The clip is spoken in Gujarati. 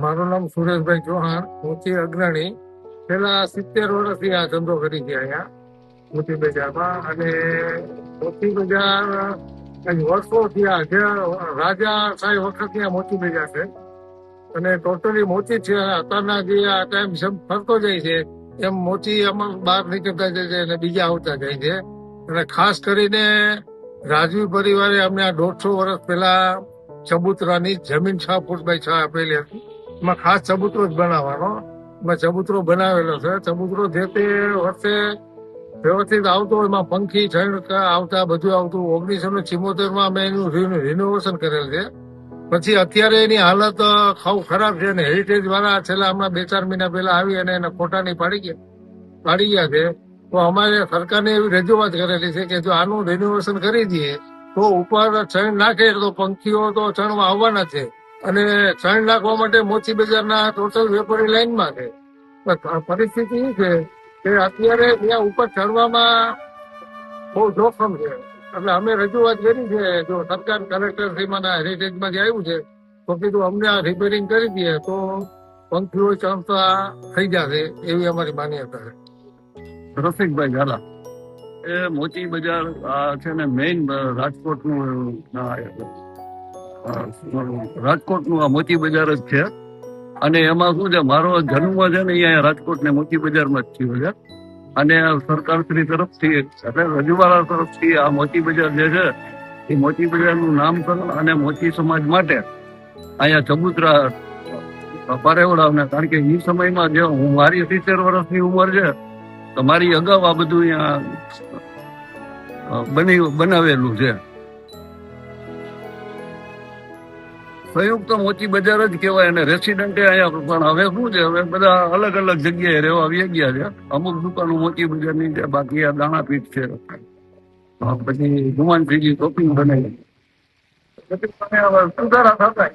મારું નામ સુરેશભાઈ ચૌહાણ મોતી અગ્રણી. છેલ્લા સિત્તેર વર્ષથી આ ધંધો કરી છે અહીંયા મોતી બજારમાં. અને મોતી બજાર વર્ષો આ જે રાજા સાહેબ વખત ત્યાં મોતી બજાર છે. અને ટોટલી મોતી છે, અત્યારના જે આ ટાઈમ જેમ ફરતો જાય છે, એમ મોતી આમાં બહાર નીકળતા જાય છે અને બીજા આવતા જાય છે. અને ખાસ કરીને રાજવી પરિવારે અમને આ દોઢસો વર્ષ પહેલા ચબુતરાની જમીન છ ફૂટ બાય આપેલી હતી. એમાં ખાસ ચબૂતરો જ બનાવવાનો. મેં ચબૂતરો બનાવેલો છે. ચબૂતરો જે તે વર્ષે વ્યવસ્થિત આવતો એમાં પંખી છણ આવતા, બધું આવતું. ઓગણીસો ને ચિમોતેરમાં અમે એનું રિનોવેશન કરેલ છે. પછી અત્યારે એની હાલત ખાવ ખરાબ છે અને હેરિટેજ વાળા છેલ્લા હમણાં બે ચાર મહિના પહેલા આવી અને એને ખોટાની પાડી ગયા. પાડી ગયા છે. તો અમારે સરકારને એવી રજૂઆત કરેલી છે કે જો આનું રિનોવેશન કરી દઈએ, તો ઉપર ચણ નાખે તો પંખીઓ તો ચણમાં આવવાના છે. અને ચણ નાખવા માટે મોચી બજારના ટોટલ વેપારી લાઈનમાં છે. પરિસ્થિતિ એ છે કે અત્યારે ત્યાં ઉપર ચડવામાં બહુ જોખમ છે. એટલે અમે રજૂઆત કરી છે, જો સરકાર કલેક્ટર શ્રીમાના હેરિટેજમાં જે આવ્યું છે, તો કીધું અમને આ રિપેરિંગ કરી દઈએ તો પંખીઓ ચમતા થઈ જશે એવી અમારી માન્યતા છે. રસિકભાઈ ઝાલા એ મોચી બજાર, આ છે ને મેઇન રાજકોટનું રાજકોટનું આ મોતી બજાર જ છે. અને એમાં શું છે, મારો જન્મ છે ને અહીંયા રાજકોટ ને મોતી બજારમાં જ થયો છે. અને સરકારશ્રી તરફથી, એટલે રજુવાળા તરફથી આ મોતી બજાર જે છે, એ મોતી બજારનું નામકરણ અને મોતી સમાજ માટે અહીંયા ચબુતરા પારેવડાવને કારણ કે એ સમયમાં જે હું મારી સિત્તેર વર્ષની ઉંમર છે, તો મારી અગાઉ આ બધું અહીંયા બની, બનાવેલું છે. સંયુક્ત મોચી બજાર જ કહેવાય અને રેસિડેન્ટે અહીંયા પણ. હવે શું છે? હવે બધા અલગ અલગ જગ્યાએ રહેવા આવી ગયા છે. અમુક દુકાનો મોચી બજારની છે, બાકી આ દાણાપીઠ છે. પછી ગુમાન ફીજી શોપિંગ બનાવી સુધારા થતા.